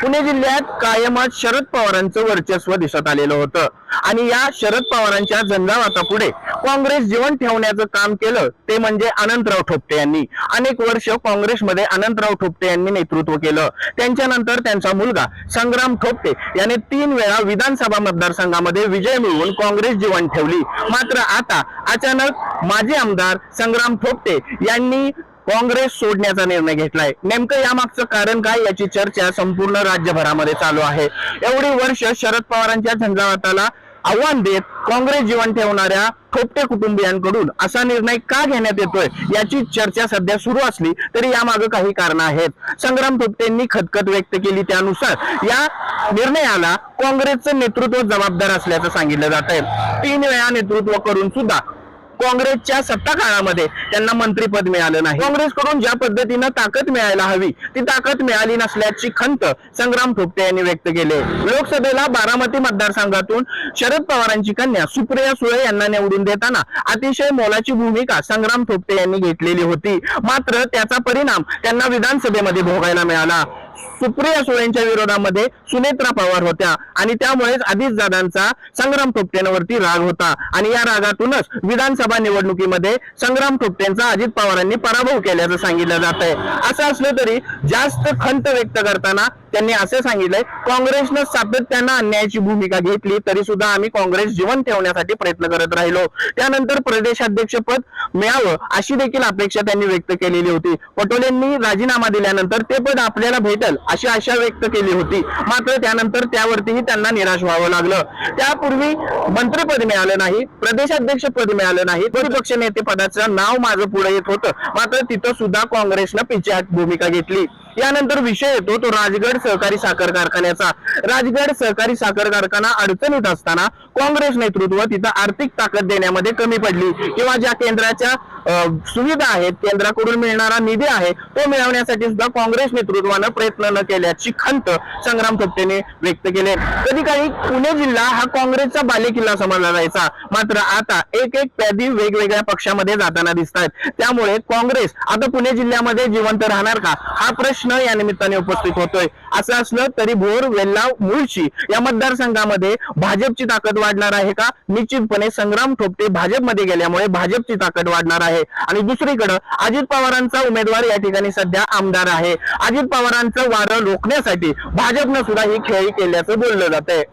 पुणे जिल्ह्यात कायमच शरद पवारांचं वर्चस्व दिसत आलेलं होतं. आणि या शरद पवारांच्या झंझावातापुढे काँग्रेस जीवन ठेवण्याचं काम केलं ते म्हणजे अनंतराव ठोपटे यांनी. अनेक वर्ष काँग्रेसमध्ये अनंतराव ठोपटे यांनी नेतृत्व केलं. त्यांच्यानंतर त्यांचा मुलगा संग्राम ठोपटे याने तीन वेळा विधानसभा मतदारसंघामध्ये विजय मिळवून काँग्रेस जीवन ठेवली. मात्र आता अचानक माजी आमदार संग्राम ठोपटे यांनी काँग्रेस सोडण्याचा निर्णय घेतलाय. नेमकं यामागचं कारण काय याची चर्चा संपूर्ण राज्यभरामध्ये चालू आहे. एवढी वर्ष शरद पवारांच्या झंझावाताला आव्हान देत काँग्रेस जीवन ठेवणाऱ्या ठोपटे कुटुंबियांकडून असा निर्णय का घेण्यात येतोय याची चर्चा सध्या सुरू असली तरी यामागे काही कारण आहेत. संग्राम थोपटेंनी खतखत व्यक्त केली त्यानुसार या निर्णयाला काँग्रेसचं नेतृत्व जबाबदार असल्याचं सांगितलं जात आहे तीन वेळा नेतृत्व करून सुद्धा काँग्रेसच्या सत्ता काळामध्ये त्यांना मंत्रीपद मिळालं नाही. काँग्रेसकडून ज्या पद्धतीनं ताकद मिळायला हवी ती ताकद मिळाली नसल्याची खंत संग्राम थोपटे यांनी व्यक्त केले लोकसभेला बारामती मतदारसंघातून शरद पवारांची कन्या सुप्रिया सुळे यांना निवडून देताना अतिशय मोलाची भूमिका संग्राम थोपटे यांनी घेतलेली होती. मात्र त्याचा परिणाम त्यांना विधानसभेमध्ये भोगायला मिळाला. सुप्रिया सुळेंच्या विरोधामध्ये सुनेत्रा पवार होत्या. आणि त्यामुळेच अजित दादांचा संग्राम थोपटेंवरती राग होता. आणि या रागातूनच विधानसभा निवडणुकीमध्ये संग्राम थोपटेंचा अजित पवारांनी पराभव केल्याचं सांगितलं जात आहे असं असलं तरी जास्त खंत व्यक्त करताना त्यांनी असं सांगितलंय काँग्रेसनं सातत्यानं अन्यायाची भूमिका घेतली तरी सुद्धा आम्ही काँग्रेस जीवन ठेवण्यासाठी प्रयत्न करत राहिलो. त्यानंतर प्रदेशाध्यक्षपद मिळावं अशी देखील अपेक्षा त्यांनी व्यक्त केलेली होती. पटोलेंनी राजीनामा दिल्यानंतर ते पद आपल्याला भेटल अशी आशा व्यक्त केली होती. मात्र त्यानंतर त्यावरतीही त्यांना निराश व्हावं लागलं. त्यापूर्वी मंत्रिपद मिळालं नाही प्रदेशाध्यक्ष पद मिळालं नाही प्रतिपक्ष नेते पदाचं नाव माझं पुढे येत होतं. मात्र तिथं सुद्धा काँग्रेसनं पिछाट भूमिका घेतली. यानंतर विषय येतो तो राजगड सहकारी साखर कारखान्याचा. राजगड सहकारी साखर कारखाना अडचणीत असताना काँग्रेस नेतृत्व तिथं आर्थिक ताकद देण्यामध्ये कमी पडली. किंवा ज्या केंद्राच्या सुविधा आहेत केंद्राकडून मिळणारा निधी आहे तो मिळवण्यासाठी सुद्धा काँग्रेस नेतृत्वानं प्रयत्न न केल्याची खंत संग्राम थोपटेने व्यक्त केले. कधी काही पुणे जिल्हा हा काँग्रेसचा बालेकिल्ला समजला जायचा. मात्र आता एक एक प्यादी वेगवेगळ्या पक्षामध्ये जाताना दिसत आहेत त्यामुळे काँग्रेस आता पुणे जिल्ह्यामध्ये जिवंत राहणार का? हा प्रश्न या निमित्ताने उपस्थित होतोय. असं असलं तरी भोर वेल्लाव मुळशी या मतदारसंघामध्ये भाजपची ताकद वाढणार आहे का? निश्चितपणे संग्राम थोपटे भाजपमध्ये गेल्यामुळे भाजपची ताकद वाढणार आहे. आणि दुसरीकडे अजित पवारांचा उमेदवार या ठिकाणी सध्या आमदार आहे. अजित पवारांचं वारं रोखण्यासाठी भाजपनं सुद्धा ही खेळी केल्याचं बोललं जात आहे